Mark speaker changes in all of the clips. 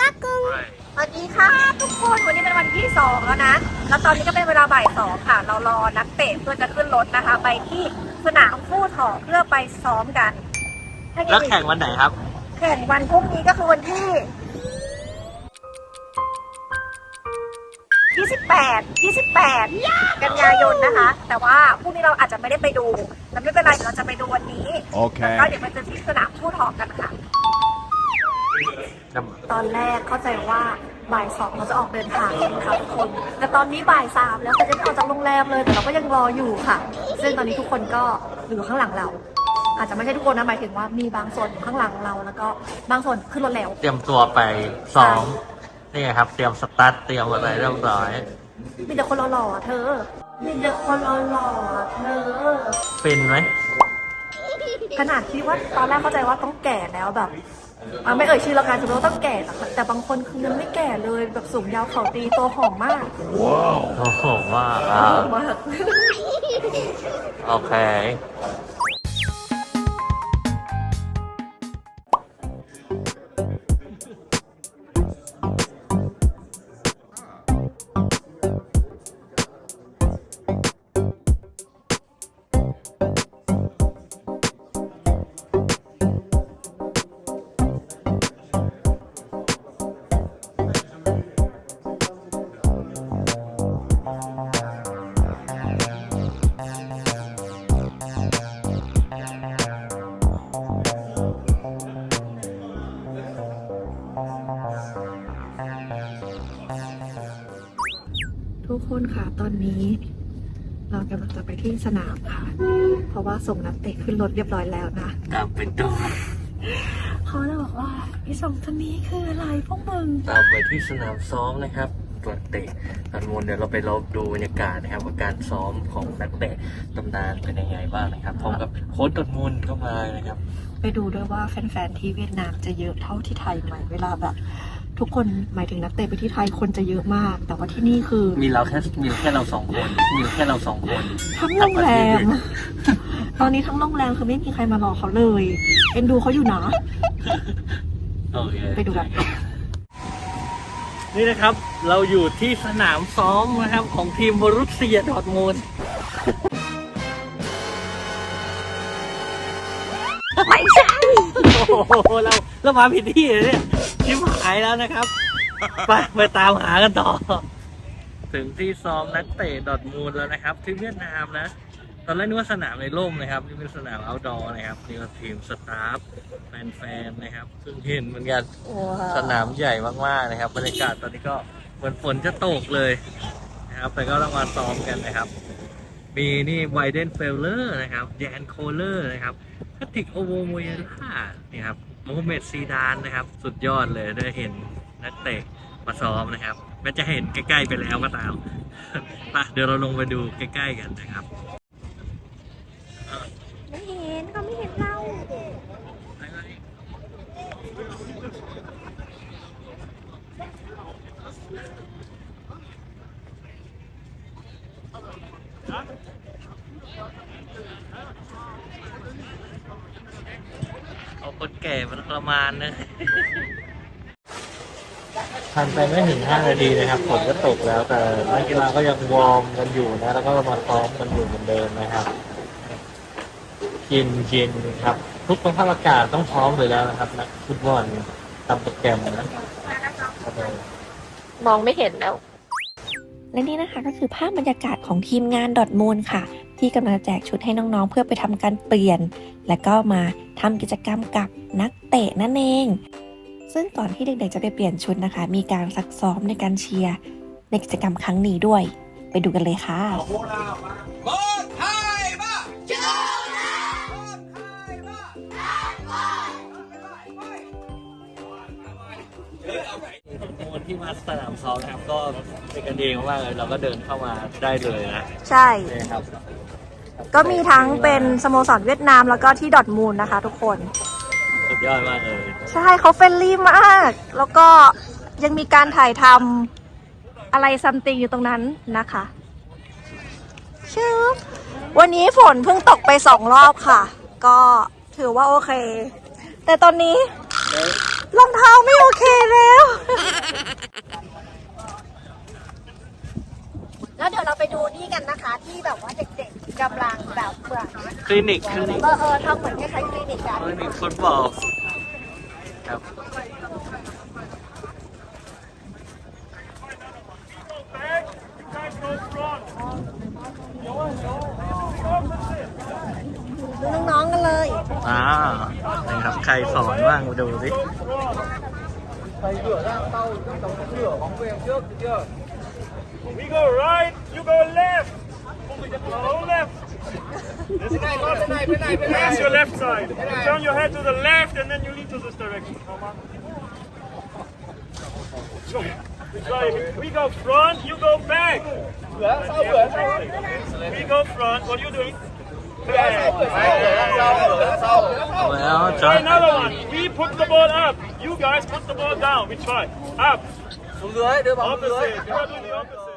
Speaker 1: กักกึงสวัสดีค่ะทุกคนวันนี้เป็นวันที่สองแล้วนะ แล้วตอนนี้ก็เป็นเวลาบ่ายสองค่ะ เรารอนักเตะเพื่อจะขึ้นรถนะคะ ไปที่สนามฟู่ถอเพื่อไปซ้อมกันให้
Speaker 2: แล้วแข่งวันไหนครับ
Speaker 1: แข่งวันพรุ่งนี้ก็คือวันที่ 28 28 กันยายนนะคะ แต่ว่าพรุ่งนี้เราอาจจะไม่ได้ไปดูแต่ไม่เป็นไรเดี๋ยวเราจะไปดูวันนี้
Speaker 3: Okay.
Speaker 1: ก็เดี๋ยวไปเจอที่สนามทู่ทองกันค่ะ ตอนแรกเข้าใจว่าบ่ายสองเราจะออกเดินทางกันค่ะทุกคน แต่ตอนนี้บ่ายสามแล้วเราจะออกจากโรงแรมเลย แต่เราก็ยังรออยู่ค่ะ ซึ่งตอนนี้ทุกคนก็อยู่ข้างหลังเรา อาจจะไม่ใช่ทุกคนนะหมายถึงว่ามีบางส่วนอยู่ข้างหลังเรา แล้วก็บางส่วนขึ้นรถแล้ว
Speaker 2: เตรียมตัวไปซ้อมนี่ครับ เตรียมสตาร์ทเตรียมอะไรเรียบร้อย
Speaker 1: มีแต่คนหล่อๆอะเธอ มีแต่คนหล่อๆอะเธอ
Speaker 2: เป็นไหม
Speaker 1: ขนาดที่ว่าตอนแรกเข้าใจว่าต้องแก่แล้วแบบอะไม่เอ่ยชื่อแล้วกันสมมติว่าต้องแก่แต่แต่บางคนคือยังไม่แก่เลยแบบสูงยาวเขาตีตัวหอมมาก
Speaker 2: โอ้โหว่า
Speaker 1: หอมมาก
Speaker 2: โอเค
Speaker 1: จะไปที่สนามค่ะ เพราะว่าส่งนักเตะขึ้นรถเรียบร้อยแล้วนะ
Speaker 2: ตามเป็นตัว
Speaker 1: เขาเลยบอกว่าไอ้สองคนนี้คืออะไรพวกมึง
Speaker 2: ตามไปที่สนามซ้อมนะครับตัวเตะตันมนเดี๋ยวเราไปรอดูบรรยากาศนะครับว่าการซ้อมของนักเตะตำนานเป็นยังไงบ้างนะครับพร้อมกับโค้ชตันมนก็มานะครับ
Speaker 1: ไปดูด้วยว่าแฟนๆที่เวียดนามจะเยอะเท่าที่ไทยไหมเวลาแบบ ทุกคนหมายถึงนักเตะไปที่ไทยคนจะเยอะมาก แต่ว่าที่นี่คือ
Speaker 2: มีเราแค่มีแค่เราสองคนมีแค่เราสองคน
Speaker 1: ทั้งโรงแรม ตอนนี้ทั้งโรงแรมคือไม่มีใครมารอเขาเลย เอ็นดูเขาอยู่นะ
Speaker 2: โอเค
Speaker 1: ไปดูกัน
Speaker 2: นี่นะครับ เราอยู่ที่สนามซ้อมนะครับ ของทีมบรุษเซียดอร์ทมูล โอ้โหเราเรามาผิดที่เลยเนี่ยชิบหายแล้วนะครับ ไปไปตามหากันต่อ ถึงที่ซ้อมนักเตะดอร์ทมูลแล้วนะครับ ที่เวียดนามนะ ตอนแรกนึกว่าสนามในร่มนะครับนี่เป็นสนามเอาท์ดอร์นะครับนี่ก็ทีมสตาฟแฟนๆนะครับ ซึ่งเห็นเหมือนกันสนามใหญ่มากๆนะครับบรรยากาศตอนนี้ก็เหมือนฝนจะตกเลยนะครับแต่ก็ต้องมาซ้อมกันนะครับมีนี่ไวเดนเฟลเลอร์นะครับแยนโคเลอร์นะครับ พัติกโอโวโมเยล่านี่ครับโมฮัมเหม็ดซีดานนะครับ สุดยอดเลยได้เห็นนักเตะมาซ้อมนะครับแม้จะเห็นใกล้ๆไปแล้วก็ตามปะเดี๋ยวเราลงไปดูใกล้ ๆ กันนะครับ
Speaker 1: ไม่เห็นเขาไม่เห็นเรา
Speaker 2: เอาคนแก่มันทรมานนะทันไปไม่ถึง 5 นาทีนะครับฝนก็ตกแล้วแต่นักกีฬาก็ยังวอร์มกันอยู่นะ แล้วก็มาซ้อมกันอยู่เหมือนเดิมนะครับเย็นเย็นๆครับ ทุกสภาพอากาศต้องพร้อมเลยแล้วนะครับนักฟุตบอลตามโปรแกรมนะ
Speaker 1: มองไม่เห็นแล้ว
Speaker 4: และนี่นะคะก็คือภาพบรรยากาศของทีมงานดอทมูลค่ะ ที่กำลังแจกชุดให้น้องๆ เพื่อไปทำการเปลี่ยน และก็มาทำกิจกรรมกับนักเตะนั่นเอง ซึ่งก่อนที่เด็กๆจะไปเปลี่ยนชุดนะคะ มีการซักซ้อมในการเชียร์ในกิจกรรมครั้งนี้ด้วย ไปดูกันเลยค่ะ
Speaker 2: คนที่มาสนามซ้อมนะครับก็เป็นกันเองมากเลยเราก็เดินเข้ามาได้เลยนะ
Speaker 1: ใช่
Speaker 2: นี่ครับ
Speaker 1: ก็มีทั้งเป็นสโมสรเวียดนามแล้วก็ที่ดอร์ทมูลนะคะทุกคน
Speaker 2: สุดยอดมากเลย
Speaker 1: ใช่เขาเฟรนลี่มาก แล้วก็ยังมีการถ่ายทำอะไรซัมติงอยู่ตรงนั้นนะคะชื่อวันนี้ฝนเพิ่งตกไปสองรอบค่ะ ก็ถือว่าโอเค แต่ตอนนี้รองเท้าไม่โอเคแล้ว แล้วเดี๋ยวเราไปดู นี่กันนะคะที่แบบว่าเด็กๆกำลังแบบเหมือน
Speaker 2: คลินิกคลินิก
Speaker 1: เออเออทำเหมือนคล้ายๆคลินิกกัน
Speaker 2: คลินิกฟุตบอลครับ
Speaker 1: ดูน้องๆกันเลย
Speaker 2: อ่านี่ครับ ใครสอนบ้างมาดูสิ
Speaker 3: We go right, you go left. Go left. This is your left side. Turn your head to the left and then you lead to this direction. Come on. We go front, you go back. We go front, what are you doing? Try. Another one. We put the ball up. You guys put the ball down. We try. Up. Opposite. You are doing the opposite.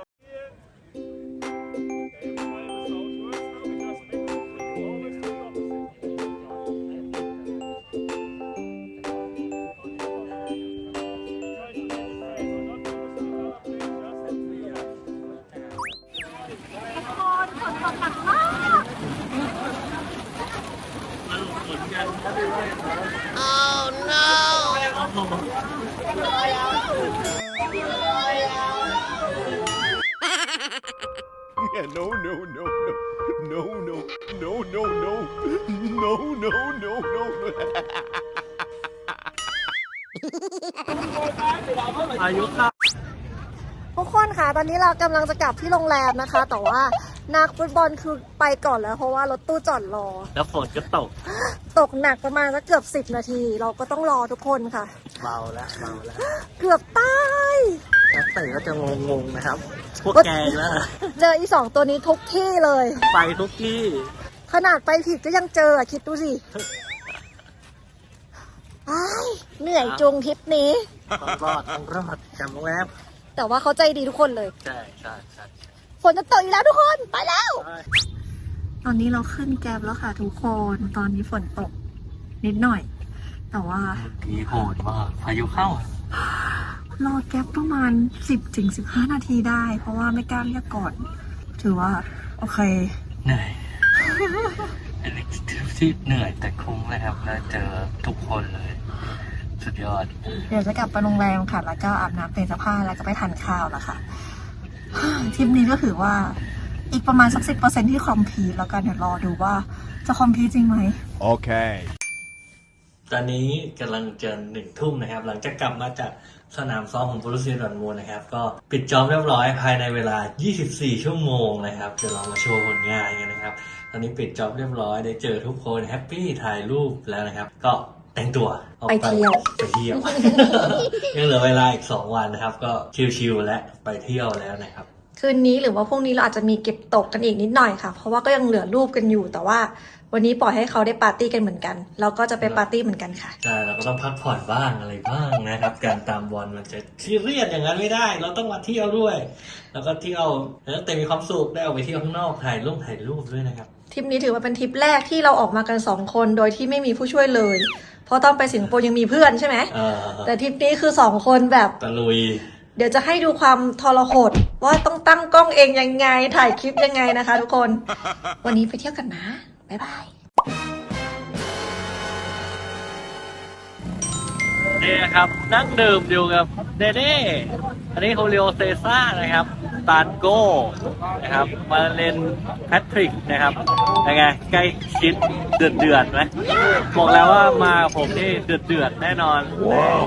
Speaker 5: No, no, no, no, no, no, no, no, no, no, no, no, no.
Speaker 2: อายุเข้า
Speaker 1: ทุกคนค่ะ ตอนนี้เรากำลังจะกลับที่โรงแรมนะคะ แต่ว่า นักฟุตบอลคือไปก่อนแล้ว เพราะว่ารถตู้จอดรอ
Speaker 2: แล้วฝนก็ตก
Speaker 1: ตกหนักประมาณสักเกือบสิบนาที เราก็ต้องรอทุกคนค่ะ
Speaker 2: เบาแล้วเบาแล้ว
Speaker 1: เกือบตาย
Speaker 2: นักเตะก็จะงงๆนะครับ พวกแกอีกแล้วนะ
Speaker 1: เจออีสองตัวนี้ทุกที่เลย
Speaker 2: ไปทุกที่
Speaker 1: ขนาดไปผิดก็ยังเจออะคิดดูสิอ้ายเหนื่อยจุงทริปนี้
Speaker 2: ต้องรอดต้องรอดจำโรงแรม
Speaker 1: แต่ว่าเขาใจดีทุกคนเลย
Speaker 2: ใช่ใช่ใช่
Speaker 1: ฝนจะตกอีกแล้วทุกคน ไปแล้ว
Speaker 2: ใช่
Speaker 1: ตอนนี้เราขึ้นแกร็บแล้วค่ะทุกคน ตอนนี้ฝนตก นิดหน่อย แต่ว่า
Speaker 2: มีโหดมากพายุเข้า
Speaker 1: รอแก๊ปประมาณ 10ถึง15 นาทีได้ เพราะว่าไม่กล้าเรียกก่อน ถือว่า โอเค
Speaker 2: เหนื่อยเป็นทริปที่เหนื่อยแต่คุ้มนะครับแล้วเจอทุกคนเลย สุดยอด
Speaker 1: เดี๋ยวจะกลับไปโรงแรมค่ะ แล้วก็อาบน้ำเปลี่ยนเสื้อผ้าแล้วก็ไปทานข้าวแล้วค่ะ ทริปนี้ก็ถือว่า อีกประมาณสักสิบเปอร์เซ็นที่คอมพลีทแล้วกันเดี๋ยวรอดูว่าจะคอมพลีทจริงไหม
Speaker 5: Okay.
Speaker 2: ตอนนี้กำลังจะหนึ่งทุ่มนะครับ หลังจากกลับมาจากสนามซ้อมของบรูซีดอนมูลนะครับ ก็ปิดจอบเรียบร้อยภายในเวลา 24 ชั่วโมงนะครับเดี๋ยวเรามาโชว์ผลงานกันนะครับ ตอนนี้ปิดจอบเรียบร้อยได้เจอทุกคนแฮปปี้ถ่ายรูปแล้วนะครับ ก็ แต่งตัวออก
Speaker 1: ไปเที่ยว
Speaker 2: ไปเที่ยว ยังเหลือเวลาอีก2วันนะครับ ก็ชิลๆและไปเที่ยวแล้วนะครับ
Speaker 1: คืนนี้หรือว่าพรุ่งนี้เราอาจจะมีเก็บตกกันอีกนิดหน่อยค่ะ เพราะว่าก็ยังเหลือรูปกันอยู่ แต่ว่าวันนี้ปล่อยให้เขาได้ปาร์ตี้กันเหมือนกัน เราก็จะไปปาร์ตี้เหมือนกันค่ะ
Speaker 2: ใช่เราก็ต้องพักผ่อนบ้างอะไรบ้างนะครับ การตามบอลมันจะซีเรียสอย่างนั้นไม่ได้ เราต้องมาเที่ยวด้วย แล้วก็เที่ยวแล้วแต่มีความสุขได้ออกไปเที่ยวข้างนอกถ่ายรูปถ่ายรูปด้วยนะครับ
Speaker 1: ทริปนี้ถือว่าเป็นทริปแรกที่เราออกมากันสองคน โดยที่ไม่มีผู้ช่วยเลยเพ ราะตอนไปสิงคโปร์ยังมีเพื่อนใช่ไหม
Speaker 2: เออ
Speaker 1: แต่ทริปนี้คือสองคนแบบ
Speaker 2: ตะลุย
Speaker 1: เดี๋ยวจะให้ดูความทรหดว่าต้องตั้งกล้องเองยังไงถ่ายคลิปยังไงนะคะทุกคน วันนี้ไปเที่ยวกันนะ บ๊ายบาย
Speaker 2: นี่นะครับนั่งดื่มอยู่กับเดเด้อันนี้โฮลิโอเซซ่านะครับตานโก้นะครับมาเลนแพทริกนะครับยังไงใกล้ชิดเดือดเดือดๆไหมบอกแล้วว่ามาผมนี่เดือดเดือดๆแน่นอนว้าว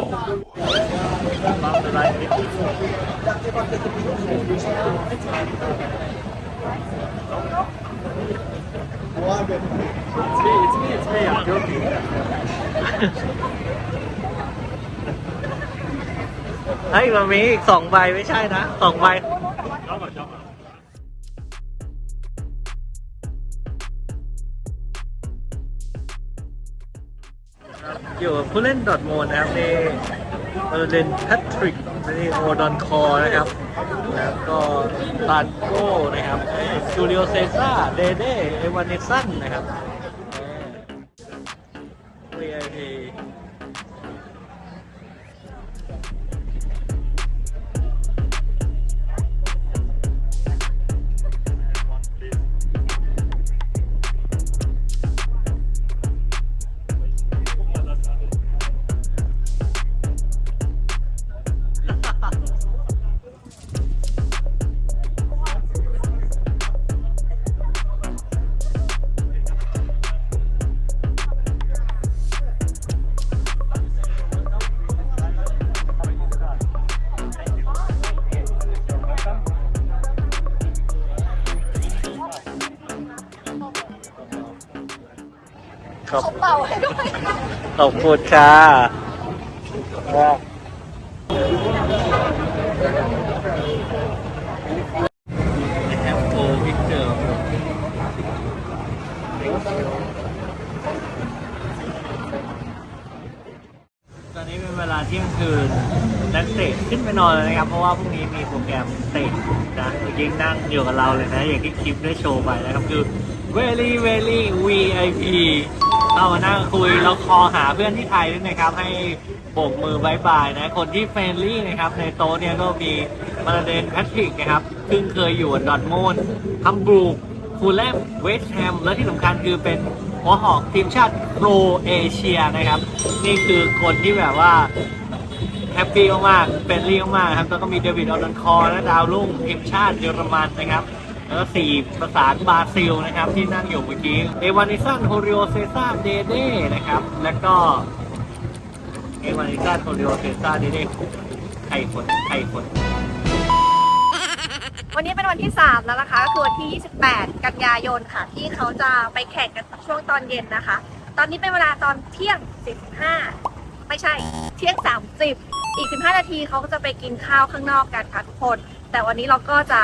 Speaker 2: เฮ้ยมันมีอีกสองใบไม่ใช่นะสองใบ อยู่กับผู้เล่นดอทโมูลนะครับนี่เออเลนแพทริกนี่โอดอนคอร์นะครับ แล้วก็ตานโก้นะครับจูเลียเซซ่าเดเดเอวานเนสันนะครับ ขอบคุณค่ะนะครับโอ้พิกเจอร์ตอนนี้เป็นเวลาเที่ยงคืนนักเตะขึ้นไปนอนแล้วนะครับ เพราะว่าพรุ่งนี้มีโปรแกรมเตะนะเมื่อกี้นั่งอยู่กับเราเลยนะ อย่างที่คลิปได้โชว์ไปนะครับ คือ very very VIP เอามานั่งคุยแล้วคอหาเพื่อนที่ไทยด้วยนะครับ ให้โบกมือบายบายนะ คนที่เฟรนลี่นะครับ ในโต๊ะเนี่ยก็มีมารเดนแพทริกนะครับ ซึ่งเคยอยู่ดอทมูลฮัมบูร์กฟูลแลมเวสต์แฮมและที่สำคัญคือเป็นหัวหอกทีมชาติโครเอเชียนะครับ นี่คือคนที่แบบว่าแฮปปี้มากๆเป็นรีมากๆครับแล้วก็มีเดวิดออลอนคอร์และดาวรุ่งทีมชาติเยอรมันนะครับ แล้วก็สี่ประสานบราซิลนะครับที่นั่งอยู่เมื่อกี้ เอวานิสันโฮริโอเซซ่าเดเด้นะครับ แล้วก็ เอวานิสันโฮริโอเซซ่าเดเด้ใครคนใครคน
Speaker 1: วันนี้เป็นวันที่ 3 แล้วนะคะก็คือวันที่ 28 กันยายนค่ะ ที่เขาจะไปแข่งกันช่วงตอนเย็นนะคะ ตอนนี้เป็นเวลาตอนเที่ยง 15 ไม่ใช่ เที่ยง 30 อีก 15 นาทีเขาก็จะไปกินข้าวข้างนอกกันค่ะทุกคน แต่วันนี้เราก็จะ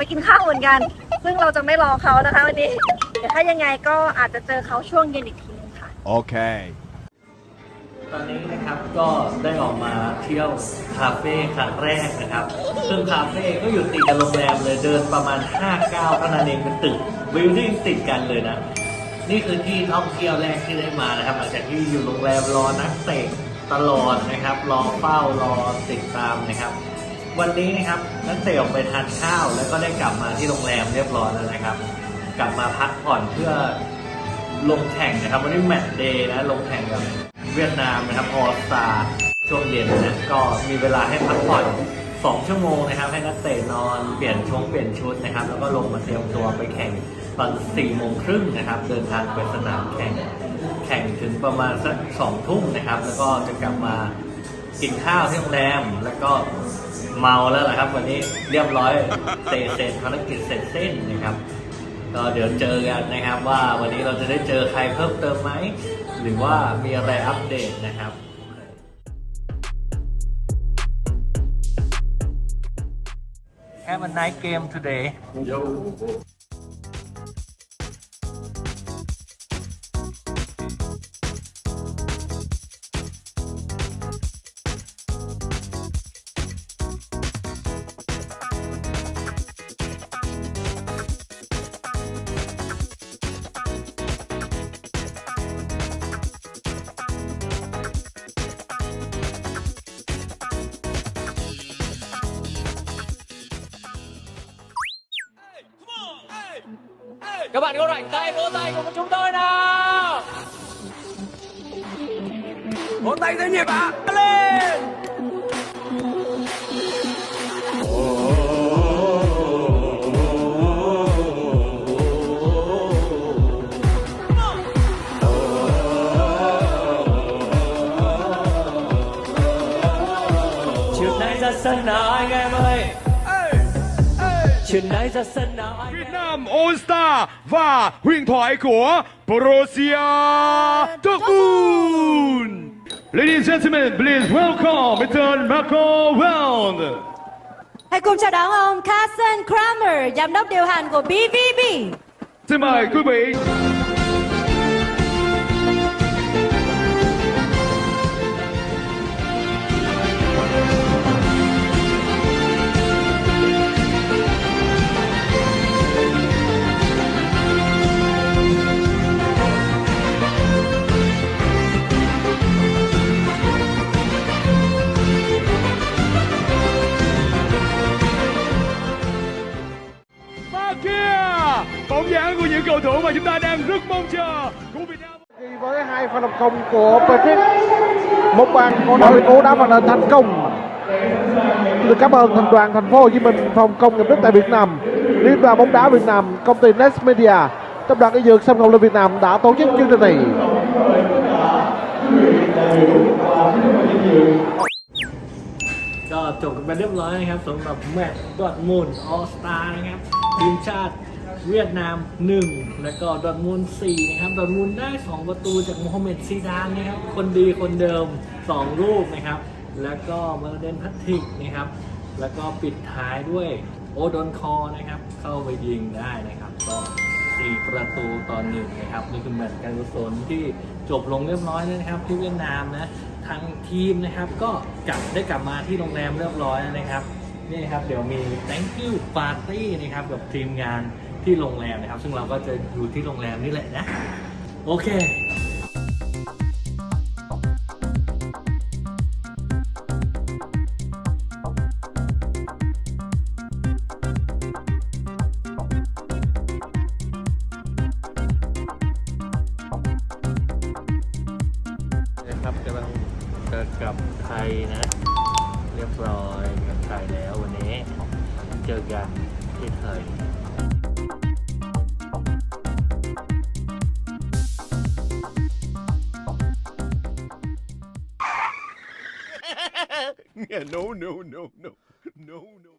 Speaker 1: ไปกินข้าวเหมือนกัน ซึ่งเราจะไม่รอเขานะคะวันนี้เดี๋ยวถ้ายังไงก็อาจจะเจอเขาช่วงเย็นอีกทีนึงค่ะ
Speaker 5: Okay.
Speaker 2: ตอนนี้นะครับก็ได้ออกมาเที่ยวคาเฟ่ครั้งแรกนะครับ ซึ่งคาเฟ่ก็อยู่ติดกับโรงแรมเลยเดินประมาณ 5 ก้าวเท่านั้นเองเป็นตึกบิลดิ้งติดกันเลยนะ นี่คือที่ท่องเที่ยวแรกที่ได้มานะครับ หลังจากที่อยู่โรงแรมรอนักเตะตลอดนะครับ รอเฝ้ารอติดตามนะครับ วันนี้นะครับนักเตะออกไปทานข้าวแล้วก็ได้กลับมาที่โรงแรมเรียบร้อยแล้วนะครับ กลับมาพักผ่อนเพื่อลงแข่งนะครับ วันนี้แมตช์เดย์นะลงแข่งกับเวียดนามนะครับออสตาช่วงเย็นนะก็มีเวลาให้พักผ่อน2ชั่วโมงนะครับ ให้นักเตะนอนเปลี่ยนชงเปลี่ยนชุดนะครับ แล้วก็ลงมาเตรียมตัวไปแข่งตอน4โมงครึ่งนะครับ เดินทางไปสนามแข่งแข่งถึงประมาณสักสองทุ่มนะครับ แล้วก็จะกลับมากินข้าวที่โรงแรมแล้วก็ เมาแล้วล่ะครับ วันนี้เรียบร้อยเตะเสร็จภารกิจเสร็จสิ้นนะครับ ก็เดี๋ยวเจอกันนะครับ ว่าวันนี้เราจะได้เจอใครเพิ่มเติมไหมหรือว่ามีอะไรอัปเดตนะครับ Have a nice game today.
Speaker 6: Các bạn có rảnh tay vỗ tay cùng với chúng tôi nào Vỗ tay doanh nghiệp ạ à. Chiều nay ra sân nào anh
Speaker 3: Việt Nam All Star và huyền thoại của Borussia Dortmund. Ladies and gentlemen, please welcome Mr. Marco Weld.
Speaker 7: Hãy cùng chào đón ông Carson Kramer, giám đốc điều hành của BVB.
Speaker 3: Xin mời quý vị. đang rất mong chờ của Việt Nam
Speaker 8: với hai pha lập công của Patrick một bàn của đội cũ đã hoàn thành thành công được cảm ơn thành đoàn thành phố Hồ Chí Minh phòng công nghiệp nước tại Việt Nam liên đoàn bóng đá Việt Nam công ty Nest Media tập đoàn y dược Sâm Ngọc Linh Việt Nam đã tổ chức chương trình này
Speaker 2: ก็จบกันไปเรียบร้อยนะครับสำหรับแมตช์ดอร์ทมูลออสตานะครับ ทีมชาติ เวียดนาม 1 แล้วก็ดอทมูล4นะครับดอทมูลได้ 2 ประตูจากโมฮัมเหม็ดซีดานนะครับคนดีคนเดิม 2 ลูกนะครับ แล้วก็มาเดนพัทติกนะครับ แล้วก็ปิดท้ายด้วยโอดอนคอนะครับ เข้าไปยิงได้นะครับก็4ประตูต่อหนึ่งนะครับนี่คือแมตช์การกุศลที่จบลงเรียบร้อยนะครับ ที่เวียดนามนะทางทีมนะครับก็กลับได้กลับมาที่โรงแรมเรียบร้อยนะครับนี่ครับ เดี๋ยวมี thank you party นะครับกับทีมงาน ที่โรงแรมนะครับ ซึ่งเราก็จะอยู่ที่โรงแรมนี่แหละนะ โอเค
Speaker 5: Yeah, no, no, no, no, no, no.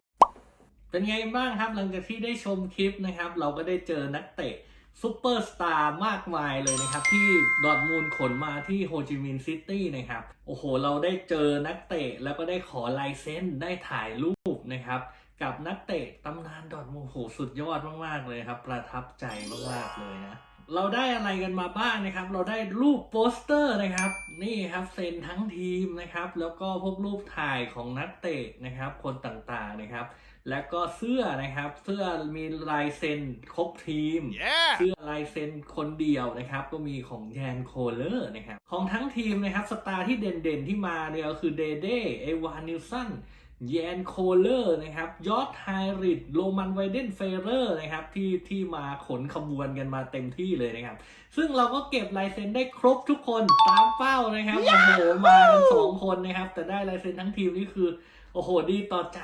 Speaker 2: เป็นไงบ้างครับหลังจากที่ได้ชมคลิปนะครับ เราก็ได้เจอนักเตะซูเปอร์สตาร์มากมายเลยนะครับ ที่ดอทมูลขนมาที่โฮจิมินห์ซิตี้นะครับ โอ้โห เราได้เจอนักเตะแล้วก็ได้ขอลายเซ็นได้ถ่ายรูปนะครับ กับนักเตะตำนานดอทมูลโอ้โหสุดยอดมาก ๆ เลยครับ ประทับใจมาก ๆ เลยนะ เราได้อะไรกันมาบ้างนะครับ เราได้รูปโปสเตอร์นะครับ นี่ครับเซ็นทั้งทีมนะครับ แล้วก็พวกรูปถ่ายของนักเตะนะครับ คนต่างๆนะครับ แล้วก็เสื้อนะครับ เสื้อมีลายเซ็นครบทีม
Speaker 5: Yeah!
Speaker 2: เสื้อลายเซ็นคนเดียวนะครับ ก็มีของแยนโคเลอร์นะครับ ของทั้งทีมนะครับ สตาร์ที่เด่นๆที่มาเนี่ยก็คือเดเด้เอวานนิลสัน แยนโคเลอร์นะครับยอดไฮริดโรมันไวเดนเฟเรอร์นะครับที่ที่มาขนขบวนกันมาเต็มที่เลยนะครับ ซึ่งเราก็เก็บลายเซ็นได้ครบทุกคนตามเป้านะครับโอ้โหมากันสองคนนะครับ แต่ได้ลายเซ็นทั้งทีมนี่คือ โอ้โห ดีต่อใจ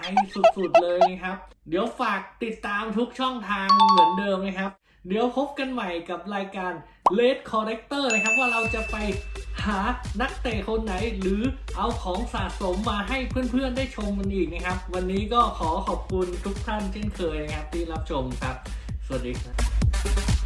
Speaker 2: สุดๆเลยนะครับ เดี๋ยวฝากติดตามทุกช่องทางเหมือนเดิมนะครับ เดี๋ยวพบกันใหม่กับรายการ เล
Speaker 9: ดค
Speaker 2: อร์เ
Speaker 9: รคเตอร์
Speaker 2: นะครับว่าเราจะไปหานักเตะคนไหนหรือเอาของสะสมมาให้เพื่อนๆได้ชมกันอีกนะครับ วันนี้ก็ขอขอบคุณทุกท่านเช่นเคยนะครับที่รับชมครับ สวัสดีครับ